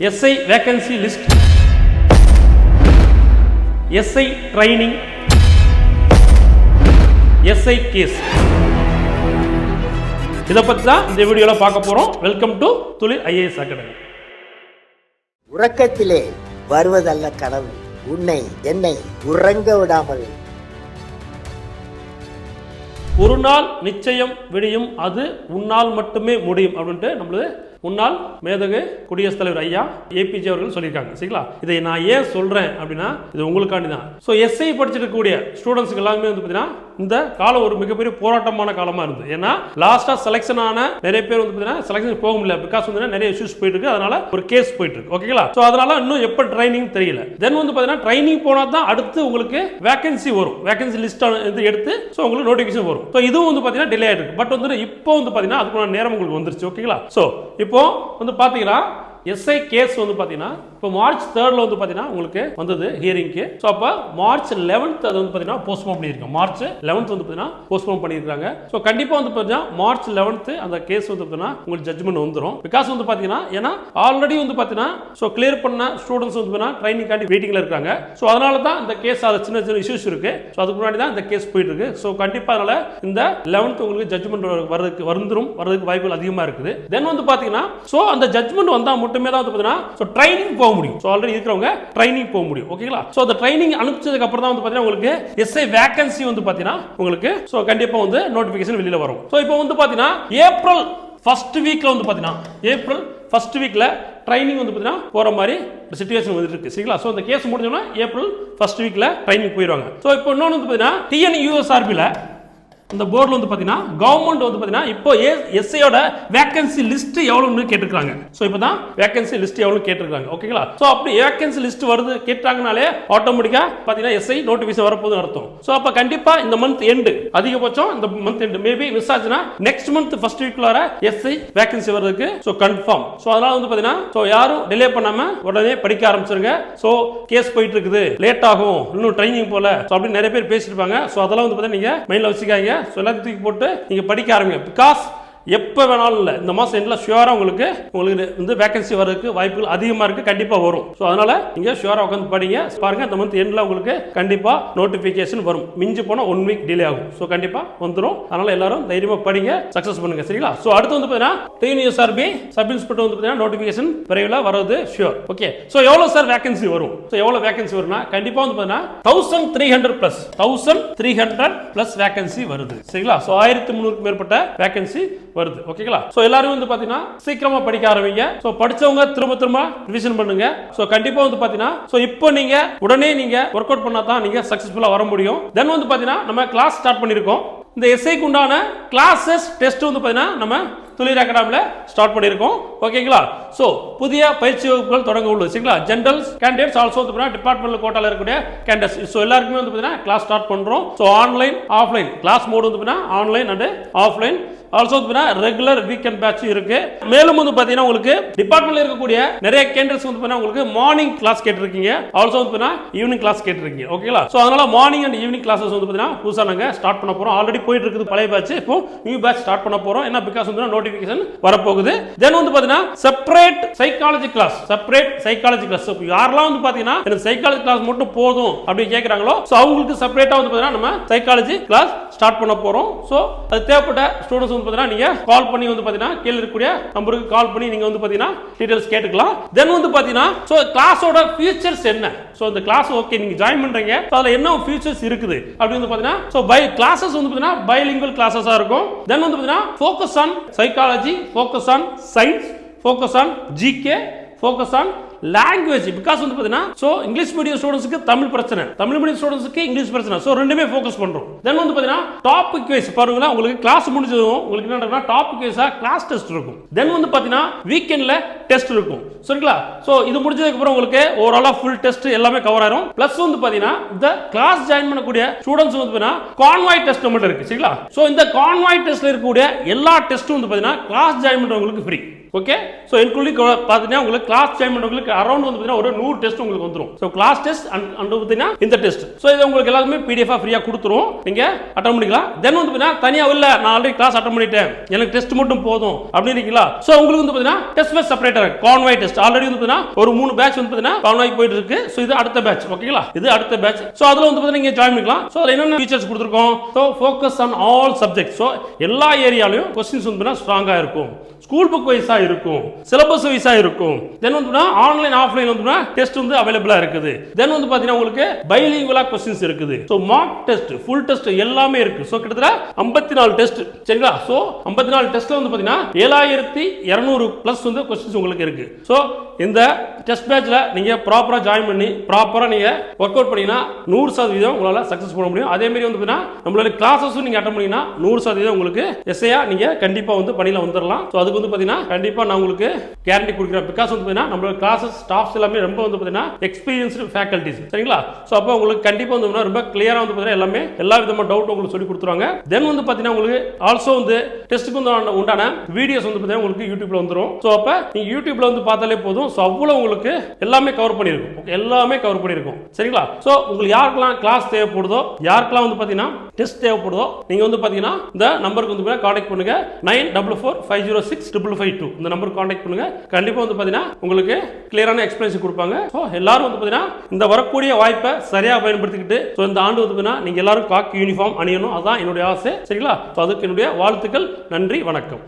SI vacancy list SI training SI case இதை பற்றி தான் இந்த வீடியோவில் பார்க்க போகிறோம் welcome to Thulir IAS academy உறக்கத்திலே வருவதல்ல கனவு உன்னை என்னை உறங்க விடாமல். ஒரு நாள் நிச்சயம் விடியும் அது உன்னால் மட்டுமே முடியும் அப்படின்ட்டு நம்மளது முன்னாள் மேதகு குடியரசுத் தலைவர் ஐயா ஏபிஜே அவர்கள் சொல்லியிருக்காங்க. சரிங்களா? இதை நான் ஏன் சொல்றேன் அப்படின்னா இது உங்களுக்காண்டி தான். ஸோ எஸ்ஐ படிச்சிருக்கக்கூடிய ஸ்டூடெண்ட்ஸ்க்கு எல்லாமே வந்து பார்த்தீங்கன்னா இந்த காலம் ஒரு மிகப்பெரிய போராட்டமான காலமாக இருந்தது. ஏன்னா லாஸ்ட்டாக செலெக்ஷன் ஆன நிறைய பேர் வந்து பார்த்தீங்கன்னா செலெக்ஷன் போக முடியல. பிகாஸ் வந்து நிறைய இஷ்யூஸ் போயிட்டு இருக்கு. அதனால ஒரு கேஸ் போயிட்டு இருக்கு. ஓகேங்களா ஸோ அதனால இன்னும் எப்போ ட்ரைனிங் தெரியல. தென் வந்து பார்த்தீங்கன்னா ட்ரைனிங் போனால் தான் அடுத்து உங்களுக்கு வேகன்சி வரும். வேகன்சி லிஸ்ட் இது எடுத்து ஸோ உங்களுக்கு நோட்டிஃபிகேஷன் வரும். ஸோ இதுவும் வந்து பார்த்தீங்கன்னா டிலே ஆயிட்டு பட் வந்து இப்போ வந்து பார்த்தீங்கன்னா அதுக்குள்ள நேரம் உங்களுக்கு வந்துருச்சு. ஓகேங்களா ஸோ இப்போ வந்து பார்த்தீங்கன்னா எஸ்ஐ கேஸ் வந்து பார்த்தீங்கன்னா இப்போ மார்ச் தேர்டில் வந்து பார்த்தீங்கன்னா உங்களுக்கு வந்தது ஹியரிங்க்கு ஸோ அப்போ மார்ச் லெவன்த் அது வந்து பார்த்தீங்கன்னா போஸ்ட்போன் பண்ணியிருக்காங்க மார்ச் லெவன்த் வந்து பார்த்தீங்கன்னா போஸ்ட்போன் பண்ணியிருக்காங்க ஸோ கண்டிப்பாக வந்து பார்த்தீங்கன்னா மார்ச் லெவன்த்து அந்த கேஸ் வந்து பார்த்தீங்கன்னா உங்களுக்கு ஜட்ஜ்மெண்ட் வந்துடும் பிகாஸ் வந்து பார்த்தீங்கன்னா ஏன்னா ஆல்ரெடி வந்து பார்த்தீங்கன்னா ஸோ கிளியர் பண்ண ஸ்டூடெண்ட்ஸ் வந்து பார்த்தீங்கன்னா ட்ரைனிங் காண்டி வெயிட்டிங்கில் இருக்காங்க ஸோ அதனால தான் இந்த கேஸ் அது சின்ன சின்ன இஷ்யூஸ் இருக்கு ஸோ அதுக்கு முன்னாடி தான் இந்த கேஸ் போயிட்டு இருக்கு ஸோ கண்டிப்பாக அதனால இந்த லெவன்த் உங்களுக்கு ஜட்மெண்ட் வரதுக்கு வந்துடும் வரதுக்கு வாய்ப்புகள் அதிகமாக இருக்குது தென் வந்து பார்த்தீங்கன்னா ஸோ அந்த ஜட்ஜ்மெண்ட் வந்தால் மட்டும் தான் வந்து பார்த்தீங்கன்னா ஸோ ட்ரைனிங் போக முடியும். ஸோ ஆல்ரெடி இருக்கிறவங்க ட்ரைனிங் போக முடியும். ஓகேங்களா ஸோ அந்த ட்ரைனிங் அனுப்பிச்சதுக்கு அப்புறம் தான் வந்து பார்த்தீங்கன்னா உங்களுக்கு எஸ்ஐ வேகன்சி வந்து பார்த்தீங்கன்னா உங்களுக்கு ஸோ கண்டிப்பாக வந்து நோட்டிஃபிகேஷன் வெளியில் வரும். ஸோ இப்போ வந்து பார்த்தீங்கன்னா ஏப்ரல் ஃபர்ஸ்ட் வீக்கில் வந்து பார்த்தீங்கன்னா ஏப்ரல் ஃபர்ஸ்ட் வீக்கில் ட்ரைனிங் வந்து பார்த்தீங்கன்னா போகிற மாதிரி ஒரு சுச்சுவேஷன் வந்துட்டு இருக்கு. சரிங்களா? ஸோ அந்த கேஸ் முடிஞ்சோன்னா ஏப்ரல் ஃபர்ஸ்ட் வீக்கில் ட்ரைனிங் போயிடுவாங்க. ஸோ இப்போ இன்னொன்று வந்து பார்த்தீங்கன்னா டிஎன்யூஎஸ்ஆர்பியில் இந்த போர்டில் வந்து பார்த்தீங்கன்னா கவர்மெண்ட் வந்து பார்த்தீங்கன்னா இப்போ ஏ எஸ்ஐயோட வேகன்சி லிஸ்ட் எவ்வளோன்னு கேட்டிருக்காங்க. ஸோ இப்போ தான் வேகன்சி லிஸ்ட் எவ்வளோ கேட்டிருக்காங்க ஓகேங்களா ஸோ அப்படி வேகன்சி லிஸ்ட் வருது கேட்டாங்கனாலே ஆட்டோமேட்டிக்காக பார்த்தீங்கன்னா எஸ்ஐ நோட்டிஃபிகேஷன் வரப்போகுது அர்த்தம். ஸோ அப்போ கண்டிப்பாக இந்த மந்த் எண்டு அதிகபட்சம் இந்த மந்த் எண்டு மேபி மிஸ் ஆச்சுன்னா நெக்ஸ்ட் மந்த் ஃபர்ஸ்ட் வீக்ல வர எஸ்ஐ வேகன்சி வர்றதுக்கு ஸோ கன்ஃபார்ம் ஸோ அதனால வந்து பார்த்தீங்கன்னா ஸோ யாரும் டிலே பண்ணாம உடனே படிக்க ஆரம்பிச்சிருங்க. ஸோ கேஸ் போயிட்டு இருக்குது லேட் ஆகும். இன்னும் ட்ரைனிங் போல. ஸோ அப்படின்னு நிறைய பேர் பேசியிருப்பாங்க ஸோ அதெல்லாம் வந்து பார்த்தீங்கன்னா நீங்கள் மைண்டில் வச்சுக்காங்க ஸோ எல்லாத்தையும் தூக்கி போட்டு நீங்க படிக்க ஆரம்பிங்க. பிகாஸ் எப்போ வேணாலும் இல்லை. இந்த மாதம் எண்டில் ஷுவராக உங்களுக்கு உங்களுக்கு வந்து வேகன்சி வர்றதுக்கு வாய்ப்புகள் அதிகமாக இருக்குது கண்டிப்பாக வரும். ஸோ அதனால் நீங்கள் ஷுவராக உட்காந்து படிங்க. பாருங்கள் இந்த மந்த் எண்டில் உங்களுக்கு கண்டிப்பாக நோட்டிஃபிகேஷன் வரும். மிஞ்சி போனால் ஒன் வீக் டிலே ஆகும். ஸோ கண்டிப்பாக வந்துடும் அதனால் எல்லாரும் தைரியமாக படிங்க சக்ஸஸ் பண்ணுங்க. சரிங்களா? ஸோ அடுத்து வந்து பார்த்தீங்கன்னா டிஎன்யூஎஸ்ஆர்பி சப் இன்ஸ்பெக்டர் வந்து பார்த்தீங்கன்னா நோட்டிஃபிகேஷன் விரைவில் வரது ஷுர் ஓகே ஸோ எவ்வளோ சார் வேகன்சி வரும்? ஸோ எவ்வளோ வேகன்சி வரும்னா கண்டிப்பாக வந்து பார்த்தீங்கன்னா thousand three hundred plus thousand three hundred plus vacancy வருது. சரிங்களா? ஸோ ஆயிரத்தி முந்நூறுக்கு மேற்பட்ட வேகன்சி வருது. ஓகேங்களா ஸோ எல்லாரும் வந்து பார்த்தீங்கன்னா சீக்கிரமா படிக்க ஆரம்பிங்க. ஸோ படிச்சவங்க திரும்ப திரும்ப ரிவிஷன் பண்ணுங்க. ஸோ கண்டிப்பாக வந்து பார்த்தீங்கன்னா ஸோ இப்போ நீங்க உடனே நீங்க ஒர்க் அவுட் பண்ணா தான் நீங்க சக்ஸஸ்ஃபுல்லாக வர முடியும். தென் வந்து பார்த்தீங்கன்னா நம்ம கிளாஸ் ஸ்டார்ட் பண்ணியிருக்கோம். இந்த எஸ்ஐக்கு உண்டான கிளாஸஸ் டெஸ்ட் வந்து பார்த்தீங்கன்னா நம்ம துளிர் அகாடமியில் ஸ்டார்ட் பண்ணியிருக்கோம். ஓகேங்களா ஸோ புதிய பயிற்சி வகுப்புகள் தொடங்க உள்ளது. சரிங்களா? ஜென்ரல் கேண்டிடேட்ஸ் ஆல்சோ வந்து டிபார்ட்மெண்ட் கோட்டாவில் இருக்கக்கூடிய கேண்டிடேட்ஸ் ஸோ எல்லாருக்குமே வந்து பார்த்தீங்கன்னா கிளாஸ் ஸ்டார்ட் பண்ணுறோம் so online offline class mode வந்து பார்த்தீங்கன்னா online and offline also regular weekend batch இருக்கு. மேலும் வந்து பாத்தீங்கன்னா உங்களுக்கு டிபார்ட்மெண்ட்ல இருக்கக்கூடிய நிறைய கேண்டர்ஸ் வந்து பாத்தீங்கன்னா உங்களுக்கு மார்னிங் கிளாஸ் கேட்டிருக்கீங்க. ஆல்சோ வந்து பார்த்தீங்கன்னா ஈவினிங் கிளாஸ் கேட்டிருக்கீங்க. ஓகேங்களா சோ அதனால மார்னிங் அண்ட் ஈவினிங் கிளாஸஸ் வந்து பாத்தீங்கன்னா புதுசா நாங்கள் ஸ்டார்ட் பண்ண போறோம். ஆல்ரெடி போயிட்டு இருக்குது பழைய பேட்ச் இப்போ நியூ பேட்ச் ஸ்டார்ட் பண்ண போறோம். ஏன்னா பிகாஸ் வந்து நோட்டிஃபிகேஷன் வரப்போகுது. தென் வந்து பாத்தீங்கன்னா separate psychology class separate psychology class யாரெல்லாம் வந்து பாத்தீங்கன்னா எனக்கு சைக்காலஜி கிளாஸ் மட்டும் போதும் அப்படின்னு கேட்கறாங்களோ சோ அவங்களுக்கு செப்பரேட்டா வந்து பாத்தீங்கன்னா நம்ம சைக்காலஜி கிளாஸ் ஸ்டார்ட் பண்ண போறோம். சோ அது தேவைப்பட்ட ஸ்டூடெண்ட்ஸ் வந்து பார்த்தீங்கன்னா நீங்கள் கால் பண்ணி வந்து பார்த்தீங்கன்னா கீழே இருக்கக்கூடிய நம்பருக்கு கால் பண்ணி நீங்கள் வந்து பார்த்தீங்கன்னா டீடைல்ஸ் கேட்டுக்கலாம். தென் வந்து பார்த்தீங்கன்னா ஸோ கிளாஸோட ஃபியூச்சர்ஸ் என்ன? ஸோ இந்த கிளாஸ் ஓகே நீங்கள் ஜாயின் பண்ணுறீங்க ஸோ அதில் என்ன ஃபியூச்சர்ஸ் இருக்குது? அப்படின்னு வந்து பார்த்தீங்கன்னா ஸோ பை கிளாஸஸ் வந்து பார்த்தீங்கன்னா பைலிங்குவல் கிளாஸஸாக இருக்கும். தென் வந்து பார்த்தீங்கன்னா focus on psychology focus on science focus on GK focus on language because வந்து பார்த்தீங்கன்னா ஸோ இங்கிலீஷ் மீடியம் ஸ்டூடெண்ட்ஸ்க்கு தமிழ் பிரச்சனை. தமிழ் மீடியம் ஸ்டூடெண்ட்ஸ்க்கு இங்கிலீஷ் பிரச்சனை. ஸோ ரெண்டுமே ஃபோக்கஸ் பண்ணுறோம் தென் வந்து பார்த்தீங்கன்னா டாபிக் வைஸ் பாருங்களா உங்களுக்கு கிளாஸ் முடிஞ்சதும் உங்களுக்கு என்ன நடக்கும்னா டாபிக் வைஸாக கிளாஸ் டெஸ்ட் இருக்கும். தென் வந்து பார்த்தீங்கன்னா வீக்கெண்டில் டெஸ்ட் இருக்கும். சரிங்களா? ஸோ இது முடிஞ்சதுக்கு அப்புறம் உங்களுக்கு ஓவராலாக ஃபுல் டெஸ்ட் எல்லாமே கவர் ஆயிரும். ப்ளஸ் வந்து பார்த்தீங்கன்னா இந்த கிளாஸ் ஜாயின் பண்ணக்கூடிய ஸ்டூடெண்ட்ஸ் வந்து பார்த்தீங்கன்னா கான்வாய் டெஸ்ட் மட்டும் இருக்கு. சரிங்களா? ஸோ இந்த கான்வாய் டெஸ்ட்ல இருக்கக்கூடிய எல்லா டெஸ்ட்டும் வந்து பார்த்தீங்கன்னா கிளாஸ் ஜாயின் பண்ணுறவங்களுக்கு ஃப்ரீ ஓகே ஸோ இன்க்ளூடிங் பார்த்தீங்கன்னா உங்களுக்கு கிளாஸ் ஜாயின் உங்களுக்கு அரௌண்ட் வந்து பார்த்தீங்கன்னா ஒரு நூறு டெஸ்ட் உங்களுக்கு வந்துடும் so class test and and பார்த்தீங்கன்னா இந்த டெஸ்ட் ஸோ இது உங்களுக்கு எல்லாருமே பிடிஎஃபாக ஃப்ரீயாக கொடுத்துரும். நீங்கள் அட்டன் பண்ணிக்கலாம். தென் வந்து பார்த்தீங்கன்னா தனியாக இல்லை நான் ஆல்ரெடி கிளாஸ் அட்டன் பண்ணிட்டேன். எனக்கு டெஸ்ட் மட்டும் போதும். அப்படின்னு இருக்கீங்களா? ஸோ உங்களுக்கு வந்து பார்த்தீங்கன்னா test base separator convoy test already வந்து பார்த்தீங்கன்னா ஒரு மூணு பேட்ச் வந்து பார்த்தீங்கன்னா கான்வாய் போயிட்டு இருக்கு. ஸோ இது அடுத்த பேட்ச் ஓகேங்களா இது அடுத்த பேட்ச் ஸோ அதில் வந்து பார்த்தீங்கன்னா நீங்கள் ஜாயின் பண்ணிக்கலாம். ஸோ அதில் என்னென்ன ஃபீச்சர்ஸ் கொடுத்துருக்கோம்? So focus on all subject so எல்லா ஏரியாலையும் கொஸ்டின்ஸ் வந்து ஸ்ட்ராங்காக இருக்கும். ஸ்கூல் புக் வைஸாக இருக்கும். சிலபஸ் வைஸா இருக்கும். தென் வந்து ஆன்லைன் ஆஃப்லைன் வந்து டெஸ்ட் வந்து அவைலபிளா இருக்குது. தென் வந்து பாத்தீங்கன்னா உங்களுக்கு பைலிங்குவலா கொஸ்டின்ஸ் இருக்குது. So mark test full test எல்லாமே இருக்கு. ஸோ கிட்டத்தட்ட ஐம்பத்தி நாலு டெஸ்ட் சரிங்களா? ஸோ ஐம்பத்தி நாலு டெஸ்ட்ல வந்து பாத்தீங்கன்னா ஏழாயிரத்தி இரநூறு பிளஸ் வந்து கொஸ்டின்ஸ் உங்களுக்கு இருக்கு. ஸோ இந்த டெஸ்ட் பேட்ச்ல நீங்க ப்ராப்பரா ஜாயின் பண்ணி ப்ராப்பரா நீங்க ஒர்க் அவுட் பண்ணீங்கன்னா நூறு சதவீதம் உங்களால சக்சஸ் பண்ண முடியும். அதே மாதிரி வந்து பாத்தீங்கன்னா நம்மளோட கிளாஸஸும் நீங்க அட்டன் பண்ணீங்கன்னா நூறு சதவீதம் உங்களுக்கு எஸ்ஐயா நீங்க கண்டிப்பா வந்து பணியில வந்துடலாம் ஸோ அதுக்கு வந்து பாத்தீங்கன்னா கண்டிப்பா கண்டிப்பாக நான் உங்களுக்கு கேரண்டி கொடுக்குறேன். பிகாஸ் வந்து பார்த்தீங்கன்னா நம்மளோட கிளாஸஸ் ஸ்டாஃப்ஸ் எல்லாமே ரொம்ப வந்து பார்த்தீங்கன்னா எக்ஸ்பீரியன்ஸ்டு ஃபேக்கல்ட்டிஸ் சரிங்களா? ஸோ அப்போ உங்களுக்கு கண்டிப்பாக வந்து ரொம்ப கிளியராக வந்து பார்த்தீங்கன்னா எல்லாமே எல்லா விதமான டவுட் உங்களுக்கு சொல்லி கொடுத்துருவாங்க. தென் வந்து பார்த்தீங்கன்னா உங்களுக்கு ஆல்சோ வந்து டெஸ்ட்டுக்கு வந்து உண்டான வீடியோஸ் வந்து பார்த்தீங்கன்னா உங்களுக்கு யூடியூப்ல வந்துடும் ஸோ அப்போ நீங்கள் யூடியூப்ல வந்து பார்த்தாலே போதும். ஸோ அவ்வளோ உங்களுக்கு எல்லாமே கவர் பண்ணியிருக்கும். எல்லாமே கவர் பண்ணியிருக்கும். சரிங்களா? ஸோ உங்களுக்கு யாருக்கெல்லாம் கிளாஸ் தேவைப்படுதோ யாருக்கெல்லாம் வந்து பார்த்தீங்கன்னா டெஸ்ட் தேவைப்படுதோ நீங்க வந்து பார்த்தீங்கன்னா இந்த நம்பருக்கு வந்து கான்டாக்ட் பண்ணுங்க. Nine double four five zero six triple five two. இந்த நம்பருக்கு காண்டாக்ட் பண்ணுங்க. கண்டிப்பா வந்து பாத்தீங்கன்னா உங்களுக்கு கிளியரான எக்ஸ்பிளேஷன் கொடுப்பாங்க. ஸோ எல்லாரும் வந்து பாத்தீங்கன்னா இந்த வரக்கூடிய வாய்ப்பை சரியா பயன்படுத்திக்கிட்டு ஸோ இந்த ஆண்டு வந்து பாத்தீங்கன்னா நீங்க எல்லாரும் காக்கு யூனிஃபார்ம் அணியணும். அதான் என்னுடைய ஆசை. சரிங்களா? ஸோ அதுக்கு என்னுடைய வாழ்த்துக்கள். நன்றி வணக்கம்.